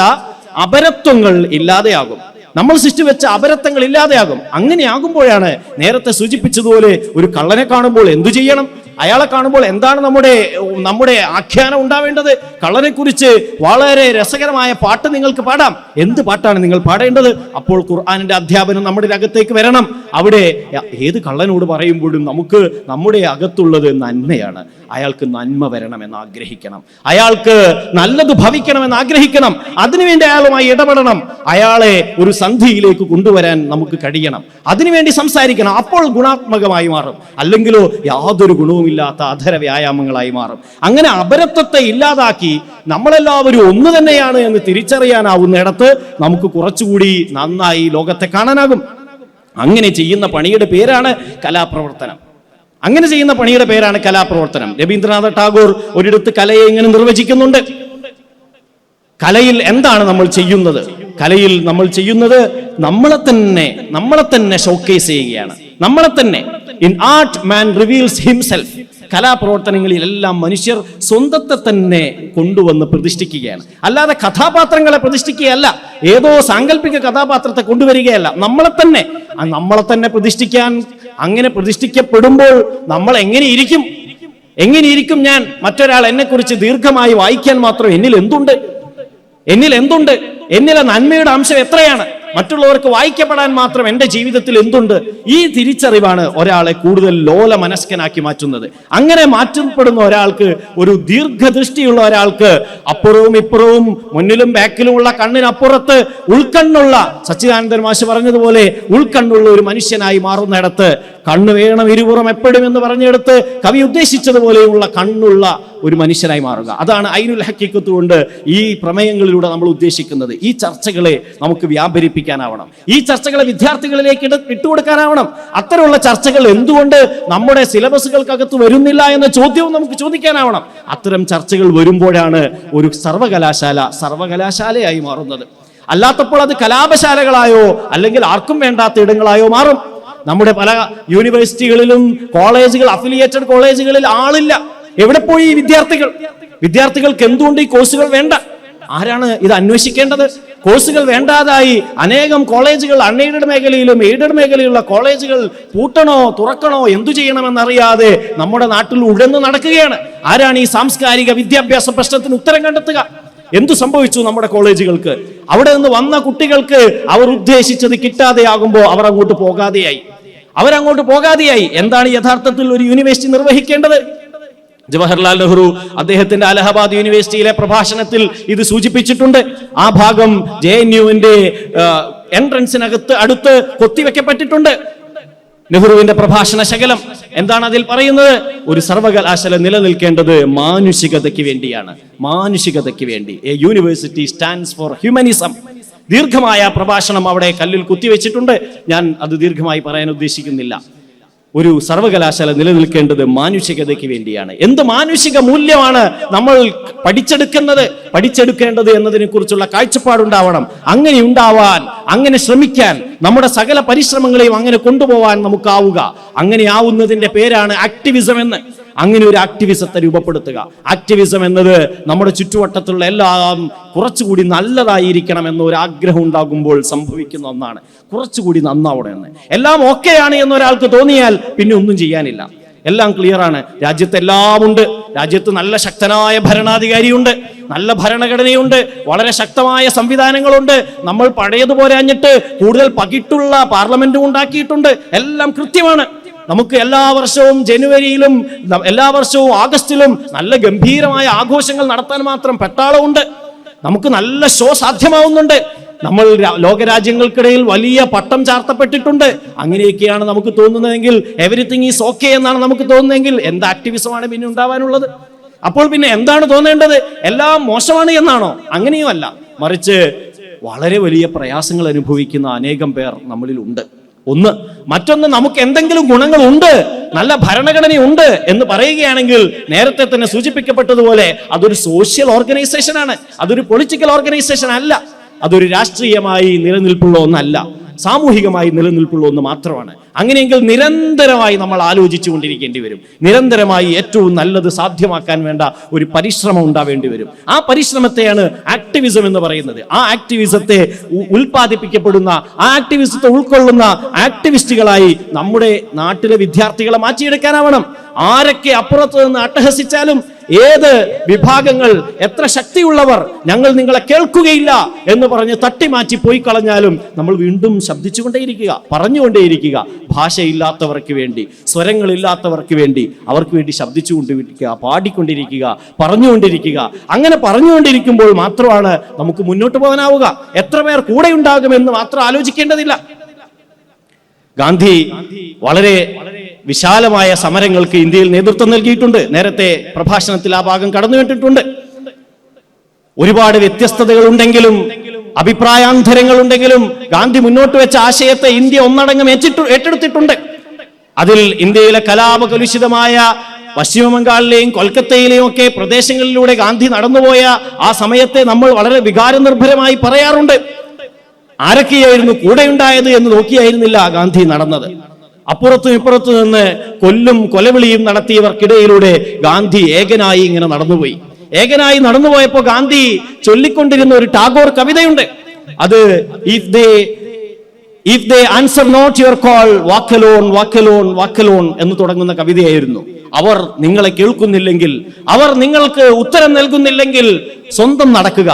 അപരത്വങ്ങൾ ഇല്ലാതെയാകും. നമ്മൾ സൃഷ്ടിവെച്ച അപരത്വങ്ങൾ ഇല്ലാതെയാകും. അങ്ങനെയാകുമ്പോഴാണ് നേരത്തെ സൂചിപ്പിച്ചതുപോലെ ഒരു കള്ളനെ കാണുമ്പോൾ എന്തു ചെയ്യണം? അയാളെ കാണുമ്പോൾ എന്താണ് നമ്മുടെ നമ്മുടെ ആഖ്യാനം ഉണ്ടാവേണ്ടത്? കള്ളനെ കുറിച്ച് വളരെ രസകരമായ പാട്ട് നിങ്ങൾക്ക് പാടാം. എന്ത് പാട്ടാണ് നിങ്ങൾ പാടേണ്ടത്? അപ്പോൾ ഖുർആാനിന്റെ അധ്യാപനം നമ്മുടെ അകത്തേക്ക് വരണം. അവിടെ ഏത് കള്ളനോട് പറയുമ്പോഴും നമുക്ക് നമ്മുടെ അകത്തുള്ളത് നന്മയാണ്. അയാൾക്ക് നന്മ വരണമെന്ന് ആഗ്രഹിക്കണം. അയാൾക്ക് നല്ലത് ഭവിക്കണമെന്ന് ആഗ്രഹിക്കണം. അതിനുവേണ്ടി അയാളുമായി ഇടപെടണം. അയാളെ ഒരു സന്ധിയിലേക്ക് കൊണ്ടുവരാൻ നമുക്ക് കഴിയണം. അതിനുവേണ്ടി സംസാരിക്കണം. അപ്പോൾ ഗുണാത്മകമായി മാറും. അല്ലെങ്കിലോ യാതൊരു ഗുണവുമില്ലാത്ത അധര വ്യായാമങ്ങളായി മാറും. അങ്ങനെ അപരത്വത്തെ ഇല്ലാതാക്കി നമ്മളെല്ലാവരും ഒന്ന് തന്നെയാണ് എന്ന് തിരിച്ചറിയാനാവുന്നിടത്ത് നമുക്ക് കുറച്ചുകൂടി നന്നായി ലോകത്തെ കാണാനാകും. അങ്ങനെ ചെയ്യുന്ന പണിയുടെ പേരാണ് കലാപ്രവർത്തനം. അങ്ങനെ ചെയ്യുന്ന പണിയുടെ പേരാണ് കലാപ്രവർത്തനം. രവീന്ദ്രനാഥ ടാഗോർ ഒരിടത്ത് കലയെ ഇങ്ങനെ നിർവചിക്കുന്നുണ്ട്. കലയിൽ എന്താണ് നമ്മൾ ചെയ്യുന്നത്? കലയിൽ നമ്മൾ ചെയ്യുന്നത് നമ്മളെ തന്നെ നമ്മളെ തന്നെ ഷോക്കേസ് ചെയ്യുകയാണ്. നമ്മളെ തന്നെ in art man reveals himself കലാപ്രവർത്തനങ്ങളിലെല്ലാം മനുഷ്യർ സ്വന്തത്തെ തന്നെ കൊണ്ടുവന്ന് പ്രതിഷ്ഠിക്കുകയാണ്. അല്ലാതെ കഥാപാത്രങ്ങളെ പ്രതിഷ്ഠിക്കുകയല്ല. ഏതോ സാങ്കല്പിക കഥാപാത്രത്തെ കൊണ്ടുവരികയല്ല. നമ്മളെ തന്നെ. നമ്മളെ തന്നെ പ്രതിഷ്ഠിക്കാൻ അങ്ങനെ പ്രതിഷ്ഠിക്കപ്പെടുമ്പോൾ നമ്മൾ എങ്ങനെ ഇരിക്കും എങ്ങനെ ഇരിക്കും ഞാൻ? മറ്റൊരാൾ എന്നെക്കുറിച്ച് ദീർഘമായി വായിക്കാൻ മാത്രം എന്നിൽ എന്തുണ്ട്? എന്നിൽ എന്തുണ്ട്? എന്നിലെ നന്മയുടെ അംശം എത്രയാണ്? മറ്റുള്ളവർക്ക് വായിക്കപ്പെടാൻ മാത്രം എന്റെ ജീവിതത്തിൽ എന്തുണ്ട്? ഈ തിരിച്ചറിവാണ് ഒരാളെ കൂടുതൽ ലോല മനസ്കനാക്കി മാറ്റുന്നത്. അങ്ങനെ മാറ്റപ്പെടുന്ന ഒരാൾക്ക് ഒരു ദീർഘദൃഷ്ടിയുള്ള ഒരാൾക്ക് അപ്പുറവും ഇപ്പുറവും മുന്നിലും ബാക്കിലുമുള്ള കണ്ണിനപ്പുറത്ത് ഉൾക്കണ്ണുള്ള സച്ചിദാനന്ദൻ മാഷ് പറഞ്ഞതുപോലെ ഉൾക്കണ്ണുള്ള ഒരു മനുഷ്യനായി മാറുന്നിടത്ത് കണ്ണ് വേണം ഇരുപുറം എപ്പോഴും എന്ന് പറഞ്ഞെടുത്ത് കവി ഉദ്ദേശിച്ചതുപോലെയുള്ള കണ്ണുള്ള ഒരു മനുഷ്യനായി മാറുക. അതാണ് അയിനുൽ ഹക്കീക്കത്ത് കൊണ്ട് ഈ പ്രമേയങ്ങളിലൂടെ നമ്മൾ ഉദ്ദേശിക്കുന്നത്. ഈ ചർച്ചകളെ നമുക്ക് വ്യാപരിപ്പിക്കാനാവണം ഈ ചർച്ചകളെ വിദ്യാർത്ഥികളിലേക്ക് ഇട്ടു ഇട്ടുകൊടുക്കാനാവണം. അത്തരമുള്ള ചർച്ചകൾ എന്തുകൊണ്ട് നമ്മുടെ സിലബസുകൾക്കകത്ത് വരുന്നില്ല എന്ന ചോദ്യവും നമുക്ക് ചോദിക്കാനാവണം. അത്തരം ചർച്ചകൾ വരുമ്പോഴാണ് ഒരു സർവകലാശാല സർവകലാശാലയായി മാറുന്നത്. അല്ലാത്തപ്പോൾ അത് കലാപശാലകളായോ അല്ലെങ്കിൽ ആർക്കും വേണ്ടാത്ത ഇടങ്ങളായോ മാറും. നമ്മുടെ പല യൂണിവേഴ്സിറ്റികളിലും കോളേജുകൾ അഫിലിയേറ്റഡ് കോളേജുകളിൽ ആളില്ല. എവിടെ പോയി ഈ വിദ്യാർത്ഥികൾ? വിദ്യാർത്ഥികൾക്ക് എന്തുകൊണ്ട് ഈ കോഴ്സുകൾ വേണ്ട? ആരാണ് ഇത് അന്വേഷിക്കേണ്ടത്? കോഴ്സുകൾ വേണ്ടാതായി. അനേകം കോളേജുകൾ അൺഎയ്ഡഡ് മേഖലയിലും എയ്ഡഡ് മേഖലയിലുള്ള കോളേജുകൾ പൂട്ടണോ തുറക്കണോ എന്തു ചെയ്യണമെന്നറിയാതെ നമ്മുടെ നാട്ടിൽ ഉഴന്നു നടക്കുകയാണ്. ആരാണ് ഈ സാംസ്കാരിക വിദ്യാഭ്യാസ പ്രശ്നത്തിന് ഉത്തരം കണ്ടെത്തുക? എന്തു സംഭവിച്ചു നമ്മുടെ കോളേജുകൾക്ക്? അവിടെ നിന്ന് വന്ന കുട്ടികൾക്ക് അവർ ഉദ്ദേശിച്ചത് കിട്ടാതെയാകുമ്പോൾ അവർ അങ്ങോട്ട് പോകാതെയായി. അവരങ്ങോട്ട് പോകാതെയായി. എന്താണ് യഥാർത്ഥത്തിൽ ഒരു യൂണിവേഴ്സിറ്റി നിർവഹിക്കേണ്ടത്? ജവഹർലാൽ നെഹ്റു അദ്ദേഹത്തിന്റെ അലഹബാദ് യൂണിവേഴ്സിറ്റിയിലെ പ്രഭാഷണത്തിൽ ഇത് സൂചിപ്പിച്ചിട്ടുണ്ട്. ആ ഭാഗം ജെ എൻ യുവിന്റെ എൻട്രൻസിനകത്ത് അടുത്ത് കൊത്തിവെക്കപ്പെട്ടിട്ടുണ്ട്. നെഹ്റുവിന്റെ പ്രഭാഷണ ശകലം. എന്താണ് അതിൽ പറയുന്നത്? ഒരു സർവകലാശാല നിലനിൽക്കേണ്ടത് മാനുഷികതയ്ക്ക് വേണ്ടിയാണ്. മാനുഷികതയ്ക്ക് വേണ്ടി. A university stands for humanism. ദീർഘമായ പ്രഭാഷണം അവിടെ കല്ലിൽ കുത്തിവെച്ചിട്ടുണ്ട്. ഞാൻ അത് ദീർഘമായി പറയാൻ ഉദ്ദേശിക്കുന്നില്ല. ഒരു സർവകലാശാല നിലനിൽക്കേണ്ടത് മാനുഷികതയ്ക്ക് വേണ്ടിയാണ്. എന്ത് മാനുഷിക മൂല്യമാണ് നമ്മൾ പഠിച്ചെടുക്കുന്നത്? പഠിച്ചെടുക്കേണ്ടത് എന്നതിനെ കുറിച്ചുള്ള കാഴ്ചപ്പാടുണ്ടാവണം. അങ്ങനെ ഉണ്ടാവാൻ അങ്ങനെ ശ്രമിക്കാൻ നമ്മുടെ സകല പരിശ്രമങ്ങളെയും അങ്ങനെ കൊണ്ടുപോകാൻ നമുക്കാവുക. അങ്ങനെ ആവുന്നതിന്റെ പേരാണ് ആക്ടിവിസം എന്ന്. അങ്ങനെ ഒരു ആക്ടിവിസത്തെ രൂപപ്പെടുത്തുക. ആക്ടിവിസം എന്നത് നമ്മുടെ ചുറ്റുവട്ടത്തുള്ള എല്ലാം കുറച്ചുകൂടി നല്ലതായിരിക്കണം എന്ന ഒരു ആഗ്രഹം ഉണ്ടാകുമ്പോൾ സംഭവിക്കുന്ന ഒന്നാണ്. കുറച്ചുകൂടി നന്നാവണം എന്ന്. എല്ലാം ഓക്കെയാണ് എന്നൊരാൾക്ക് തോന്നിയാൽ പിന്നെ ഒന്നും ചെയ്യാനില്ല. എല്ലാം ക്ലിയർ ആണ്. രാജ്യത്ത് എല്ലാം ഉണ്ട്. രാജ്യത്ത് നല്ല ശക്തനായ ഭരണാധികാരിയുണ്ട്. നല്ല ഭരണഘടനയുണ്ട്. വളരെ ശക്തമായ സംവിധാനങ്ങളുണ്ട്. നമ്മൾ പഴയതുപോലെ അഞ്ഞിട്ട് കൂടുതൽ പകിട്ടുള്ള പാർലമെന്റും ഉണ്ടാക്കിയിട്ടുണ്ട്. എല്ലാം കൃത്യമാണ്. നമുക്ക് എല്ലാ വർഷവും ജനുവരിയിലും എല്ലാ വർഷവും ആഗസ്റ്റിലും നല്ല ഗംഭീരമായ ആഘോഷങ്ങൾ നടത്താൻ മാത്രം പെട്ടാളമുണ്ട്. നമുക്ക് നല്ല ഷോ സാധ്യമാവുന്നുണ്ട്. നമ്മൾ ലോകരാജ്യങ്ങൾക്കിടയിൽ വലിയ പട്ടം ചാർത്തപ്പെട്ടിട്ടുണ്ട്. അങ്ങനെയൊക്കെയാണ് നമുക്ക് തോന്നുന്നതെങ്കിൽ എവരിത്തിങ് ഈസ് ഓക്കെ എന്നാണ് നമുക്ക് തോന്നുന്നതെങ്കിൽ എന്ത് ആക്ടിവിസമാണ് പിന്നെ ഉണ്ടാവാനുള്ളത്? അപ്പോൾ പിന്നെ എന്താണ് തോന്നേണ്ടത്? എല്ലാം മോശമാണ് എന്നാണോ? അങ്ങനെയുമല്ല. മറിച്ച് വളരെ വലിയ പ്രയാസങ്ങൾ അനുഭവിക്കുന്ന അനേകം പേർ നമ്മളിൽ ഉണ്ട് ഒന്ന് മറ്റൊന്ന് നമുക്ക് എന്തെങ്കിലും ഗുണങ്ങളുണ്ട് നല്ല ഭരണഘടനയുണ്ട് എന്ന് പറയുകയാണെങ്കിൽ നേരത്തെ തന്നെ സൂചിപ്പിക്കപ്പെട്ടതുപോലെ അതൊരു സോഷ്യൽ ഓർഗനൈസേഷൻ ആണ്. അതൊരു പൊളിറ്റിക്കൽ ഓർഗനൈസേഷൻ അല്ല. അതൊരു രാഷ്ട്രീയമായി നിലനിൽപ്പുള്ള ഒന്നല്ല. സാമൂഹികമായി നിലനിൽപ്പുള്ള ഒന്ന് മാത്രമാണ്. അങ്ങനെയെങ്കിൽ നിരന്തരമായി നമ്മൾ ആലോചിച്ചു കൊണ്ടിരിക്കേണ്ടി വരും. നിരന്തരമായി ഏറ്റവും നല്ലത് സാധ്യമാക്കാൻ വേണ്ട ഒരു പരിശ്രമം ഉണ്ടാവേണ്ടി വരും. ആ പരിശ്രമത്തെയാണ് ആക്ടിവിസം എന്ന് പറയുന്നത്. ആ ആക്ടിവിസത്തെ ഉൽപ്പാദിപ്പിക്കപ്പെടുന്ന ആ ആക്ടിവിസത്തെ ഉൾക്കൊള്ളുന്ന ആക്ടിവിസ്റ്റുകളായി നമ്മുടെ നാട്ടിലെ വിദ്യാർത്ഥികളെ മാറ്റിയെടുക്കാനാവണം. ആരൊക്കെ അപ്പുറത്ത് നിന്ന് അട്ടഹസിച്ചാലും ഏത് വിഭാഗങ്ങൾ എത്ര ശക്തിയുള്ളവർ ഞങ്ങൾ നിങ്ങളെ കേൾക്കുകയില്ല എന്ന് പറഞ്ഞ് തട്ടിമാറ്റി പോയി കളഞ്ഞാലും നമ്മൾ വീണ്ടും ശബ്ദിച്ചുകൊണ്ടേയിരിക്കുക പറഞ്ഞുകൊണ്ടേയിരിക്കുക. ഭാഷയില്ലാത്തവർക്ക് വേണ്ടി സ്വരങ്ങളില്ലാത്തവർക്ക് വേണ്ടി അവർക്ക് വേണ്ടി ശബ്ദിച്ചുകൊണ്ടിരിക്കുക പാടിക്കൊണ്ടിരിക്കുക പറഞ്ഞുകൊണ്ടിരിക്കുക. അങ്ങനെ പറഞ്ഞുകൊണ്ടിരിക്കുമ്പോൾ മാത്രമാണ് നമുക്ക് മുന്നോട്ട് പോകാനാവുക. എത്ര പേർ കൂടെ ഉണ്ടാകുമെന്ന് മാത്രം ആലോചിക്കേണ്ടതില്ല. ഗാന്ധി വളരെ വിശാലമായ സമരങ്ങൾക്ക് ഇന്ത്യയിൽ നേതൃത്വം നൽകിയിട്ടുണ്ട്. നേരത്തെ പ്രഭാഷണത്തിൽ ആ ഭാഗം കടന്നു വിട്ടിട്ടുണ്ട് ഒരുപാട് വ്യത്യസ്തതകൾ ഉണ്ടെങ്കിലും ഉണ്ടെങ്കിലും ഗാന്ധി മുന്നോട്ട് വെച്ച ആശയത്തെ ഇന്ത്യ ഒന്നടങ്കം ഏറ്റെടുത്തിട്ടുണ്ട്. അതിൽ ഇന്ത്യയിലെ കലാപകലുഷിതമായ പശ്ചിമ ബംഗാളിലെയും കൊൽക്കത്തയിലെയും ഒക്കെ പ്രദേശങ്ങളിലൂടെ ഗാന്ധി നടന്നുപോയ ആ സമയത്തെ നമ്മൾ വളരെ വികാരനിർഭരമായി പറയാറുണ്ട്. ആരൊക്കെയായിരുന്നു കൂടെയുണ്ടായത് എന്ന് നോക്കിയായിരുന്നില്ല ഗാന്ധി നടന്നത്. അപ്പുറത്തും ഇപ്പുറത്തു നിന്ന് കൊല്ലും കൊലവിളിയും നടത്തിയവർക്കിടയിലൂടെ ഗാന്ധി ഏകനായി ഇങ്ങനെ നടന്നുപോയി. ഏകനായി നടന്നുപോയപ്പോ ഗാന്ധി ചൊല്ലിക്കൊണ്ടിരുന്ന ഒരു ടാഗോർ കവിതയുണ്ട്. അത് if they if they answer not your call walk alone walk alone walk alone എന്ന് തുടങ്ങുന്ന കവിതയായിരുന്നു. അവർ നിങ്ങളെ കേൾക്കുന്നില്ലെങ്കിൽ അവർ നിങ്ങൾക്ക് ഉത്തരം നൽകുന്നില്ലെങ്കിൽ സ്വന്തം നടക്കുക.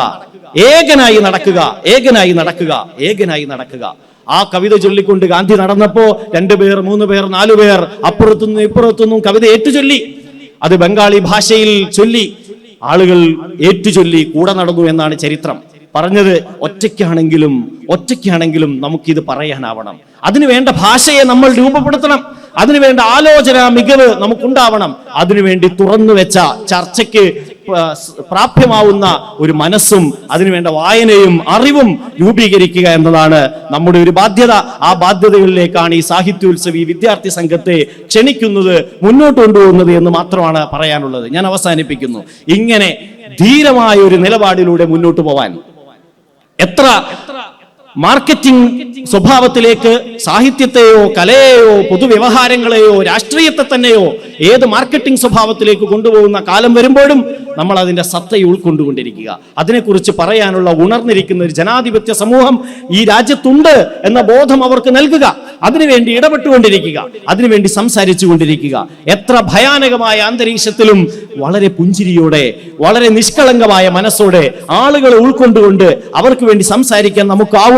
ഏകനായി നടക്കുക ഏകനായി നടക്കുക ഏകനായി നടക്കുക. ആ കവിത ചൊല്ലിക്കൊണ്ട് ഗാന്ധി നടന്നപ്പോ രണ്ടുപേർ മൂന്ന് പേർ നാലു പേർ അപ്പുറത്തുനിന്നും ഇപ്പുറത്തുനിന്നും കവിത ഏറ്റുചൊല്ലി. അത് ബംഗാളി ഭാഷയിൽ ചൊല്ലി. ആളുകൾ ഏറ്റുചൊല്ലി കൂടെ നടന്നു എന്നാണ് ചരിത്രം. പറഞ്ഞത് ഒറ്റയ്ക്കാണെങ്കിലും ഒറ്റയ്ക്കാണെങ്കിലും നമുക്കിത് പറയാനാവണം. അതിനു വേണ്ട ഭാഷയെ നമ്മൾ രൂപപ്പെടുത്തണം. അതിനുവേണ്ട ആലോചന മികവ് നമുക്കുണ്ടാവണം. അതിനുവേണ്ടി തുറന്നു വെച്ച ചർച്ചയ്ക്ക് പ്രാപ്യമാവുന്ന ഒരു മനസ്സും അതിനുവേണ്ട വായനയും അറിവും രൂപീകരിക്കുക എന്നതാണ് നമ്മുടെ ഒരു ബാധ്യത. ആ ബാധ്യതകളിലേക്കാണ് ഈ സാഹിത്യോത്സവി വിദ്യാർത്ഥി സംഘത്തെ ക്ഷണിക്കുന്നത് മുന്നോട്ട് കൊണ്ടുപോകുന്നത് എന്ന് മാത്രമാണ് പറയാനുള്ളത്. ഞാൻ അവസാനിപ്പിക്കുന്നു. ഇങ്ങനെ ധീരമായ ഒരു നിലപാടിലൂടെ മുന്നോട്ട് പോവാൻ എത്ര മാർക്കറ്റിംഗ് സ്വഭാവത്തിലേക്ക് സാഹിത്യത്തെയോ കലയെയോ പൊതുവ്യവഹാരങ്ങളെയോ രാഷ്ട്രീയത്തെ തന്നെയോ ഏത് മാർക്കറ്റിംഗ് സ്വഭാവത്തിലേക്ക് കൊണ്ടുപോകുന്ന കാലം വരുമ്പോഴും നമ്മൾ അതിന്റെ സത്തയെ ഉൾക്കൊണ്ടുകൊണ്ടിരിക്കുക. അതിനെക്കുറിച്ച് പറയാനുള്ള ഉണർന്നിരിക്കുന്ന ഒരു ജനാധിപത്യ സമൂഹം ഈ രാജ്യത്തുണ്ട് എന്ന ബോധം അവർക്ക് നൽകുക. അതിനുവേണ്ടി ഇടപെട്ടുകൊണ്ടിരിക്കുക. അതിനുവേണ്ടി സംസാരിച്ചു കൊണ്ടിരിക്കുക എത്ര ഭയാനകമായ അന്തരീക്ഷത്തിലും വളരെ പുഞ്ചിരിയോടെ വളരെ നിഷ്കളങ്കമായ മനസ്സോടെ ആളുകളെ ഉൾക്കൊണ്ടുകൊണ്ട് അവർക്ക് വേണ്ടി സംസാരിക്കാൻ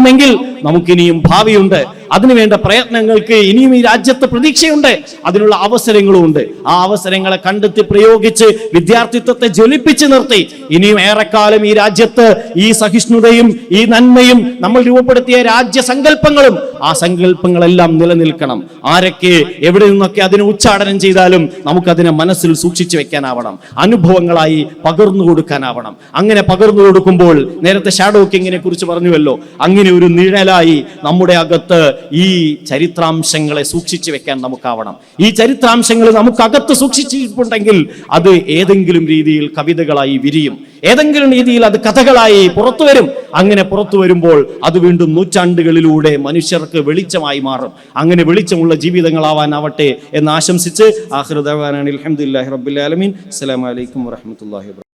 നമുക്കാവുമെങ്കിൽ നമുക്കിനിയും ഭാവിയുണ്ട്. അതിനുവേണ്ട പ്രയത്നങ്ങൾക്ക് ഇനിയും ഈ രാജ്യത്ത് പ്രതീക്ഷയുണ്ട്. അതിനുള്ള അവസരങ്ങളും ഉണ്ട്. ആ അവസരങ്ങളെ കണ്ടെത്തി പ്രയോഗിച്ച് വിദ്യാർത്ഥിത്വത്തെ ജ്വലിപ്പിച്ച് നിർത്തി. ഇനിയും ഏറെക്കാലം ഈ രാജ്യത്ത് ഈ സഹിഷ്ണുതയും ഈ നന്മയും നമ്മൾ രൂപപ്പെടുത്തിയ രാജ്യസങ്കല്പങ്ങളും ആ സങ്കല്പങ്ങളെല്ലാം നിലനിൽക്കണം. ആരൊക്കെ എവിടെ നിന്നൊക്കെ അതിനെ ഉച്ചാടനം ചെയ്താലും നമുക്കതിനെ മനസ്സിൽ സൂക്ഷിച്ചു വെക്കാനാവണം. അനുഭവങ്ങളായി പകർന്നു കൊടുക്കാനാവണം. അങ്ങനെ പകർന്നു കൊടുക്കുമ്പോൾ നേരത്തെ ഷാഡോ കിങ്ങിനെ കുറിച്ച് പറഞ്ഞുവല്ലോ. അങ്ങനെ ഒരു നിഴലായി നമ്മുടെ അകത്ത് ഈ ചരിത്രാംശങ്ങളെ സൂക്ഷിച്ചു വെക്കാൻ നമുക്കാവണം. ഈ ചരിത്രാംശങ്ങൾ നമുക്കകത്ത് സൂക്ഷിച്ചിട്ടുണ്ടെങ്കിൽ അത് ഏതെങ്കിലും രീതിയിൽ കവിതകളായി വിരിയും. ഏതെങ്കിലും രീതിയിൽ അത് കഥകളായി പുറത്തു വരും. അങ്ങനെ പുറത്തു വരുമ്പോൾ അത് വീണ്ടും നൂറ്റാണ്ടുകളിലൂടെ മനുഷ്യർക്ക് വെളിച്ചമായി മാറും. അങ്ങനെ വെളിച്ചമുള്ള ജീവിതങ്ങളാവാനാവട്ടെ എന്ന് ആശംസിച്ച് ആഹൃദാനാണ് അലഹമുല്ലാ റബ്ബുലാലമീൻ അസ്സലാമലൈക്കും വറഹമത്തല്ലാഹി